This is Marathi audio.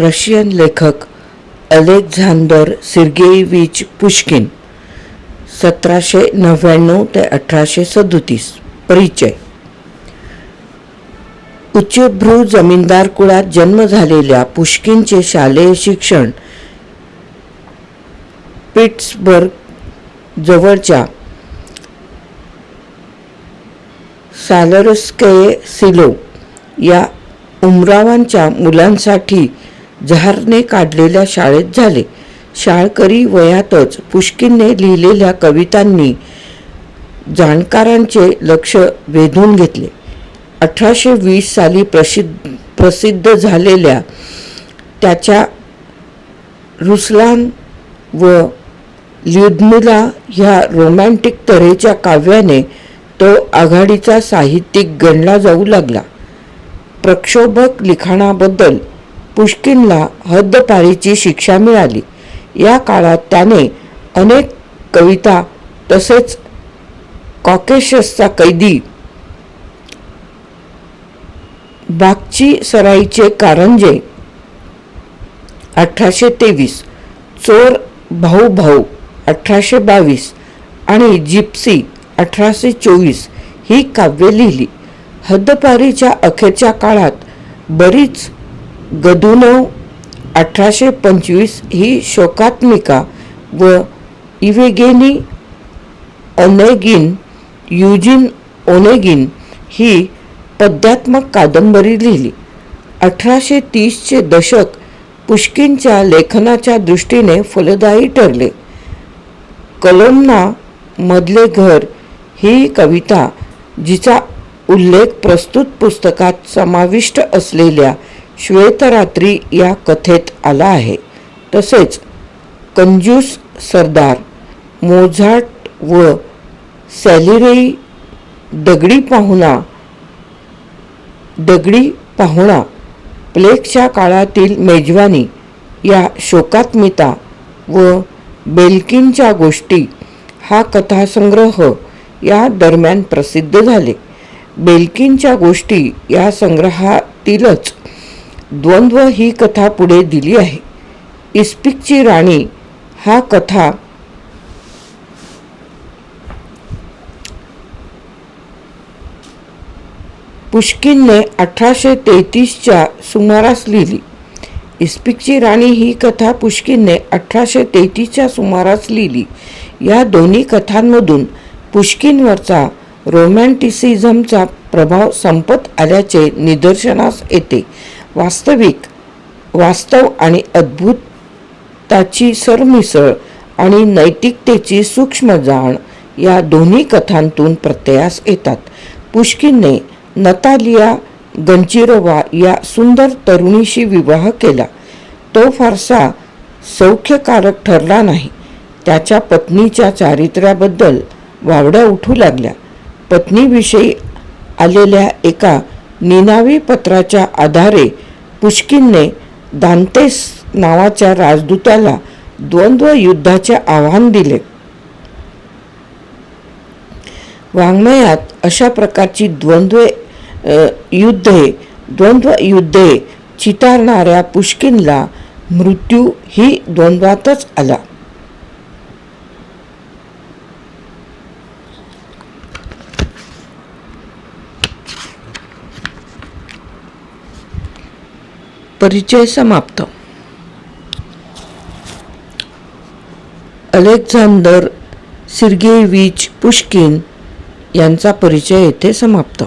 रशियन लेखक अलेक्झांदर सिर्गेविच पुष्किन सतराशे नव्याण्णव ते अठराशे सदोतीस परिचय. उच्चभ्रू जमीनदार कुळात जन्म झालेल्या पुष्किनचे शालेय शिक्षण पिट्सबर्ग जवळच्या सालरस्कये सिलो या उमरावांच्या मुलांसाठी जहारने काढलेल्या शाळेत झाले. शाळकरी वयातच पुष्किनने लिहिलेल्या कवितांनी जाणकारांचे लक्ष वेधून घेतले. अठराशे वीस साली प्रसिद्ध प्रसिद्ध झालेल्या त्याच्या रुसलान व ल्युद्मिला ह्या रोमॅन्टिक तऱ्हेच्या काव्याने तो आघाडीचा साहित्यिक गणला जाऊ लागला. प्रक्षोभक लिखाणाबद्दल पुष्किनला हद्दपारीची शिक्षा मिळाली. या काळात त्याने अनेक कविता तसेच कॉकेशसचा कैदी बागची सराईचे कारंजे अठराशे तेवीस चोर भाऊ भाऊ अठराशे बावीस आणि जिप्सी अठराशे चोवीस ही काव्ये लिहिली. हद्दपारीच्या अखेरच्या काळात बरीच गदुनव अठराशे पंचवीस ही शोकात्मिका व इवेगेनी ओनेगिन युजिन ओनेगिन ही पद्यात्मक कादंबरी लिहिली. अठराशे तीसचे दशक पुष्किनच्या लेखनाच्या दृष्टीने फलदायी ठरले. कलोमना मधले घर ही कविता जिचा उल्लेख प्रस्तुत पुस्तकात समाविष्ट असलेल्या श्वेतरात्री या कथेत आला आहे. तसेच कंजूस सरदार मोझाट व सॅलिरेई दगडी पाहुणा दगडी पाहुणा प्लेगच्या काळातील मेजवानी या शोकात्मिता व बेल्किनच्या गोष्टी हा कथासंग्रह या दरम्यान प्रसिद्ध झाले. बेल्किनच्या गोष्टी या संग्रहातीलच द्वंद्व ही कथा पुढे दिली आहे. इस्पिकची राणी हा कथा पुष्किनने अठराशे तेहतीसच्या सुमारास लिहिली. इस्पिकची राणी ही कथा पुष्किनने अठराशे तेहतीसच्या सुमारास लिहिली. या दोन्ही कथांमधून पुष्किनवरचा रोमॅन्टिसिझमचा प्रभाव संपत आल्याचे निदर्शनास येते. वास्तविक वास्तव आणि अद्भुताची सरमिसळ आणि नैतिकतेची सूक्ष्म जाण या दोन्ही कथांतून प्रत्ययास येतात. पुष्किनने नतालिया गंचिरोवा या सुंदर तरुणीशी विवाह केला. तो फारसा सौख्यकारक ठरला नाही. त्याच्या पत्नीच्या चारित्र्याबद्दल वावड्या उठू लागल्या. पत्नीविषयी आलेल्या एका निनावी पत्राच्या आधारे पुष्किनने दांतेस नावाच्या राजदूताला द्वंद्व युद्धाचे आव्हान दिले. वाङ्मयात अशा प्रकारची द्वंद्व युद्धे द्वंद्व युद्धे चितारणाऱ्या पुष्किनला मृत्यू ही द्वंद्वातच आला. परिचय समाप्त. अलेक्झांदर सिर्गेविच पुष्किन यांचा परिचय येथे समाप्त.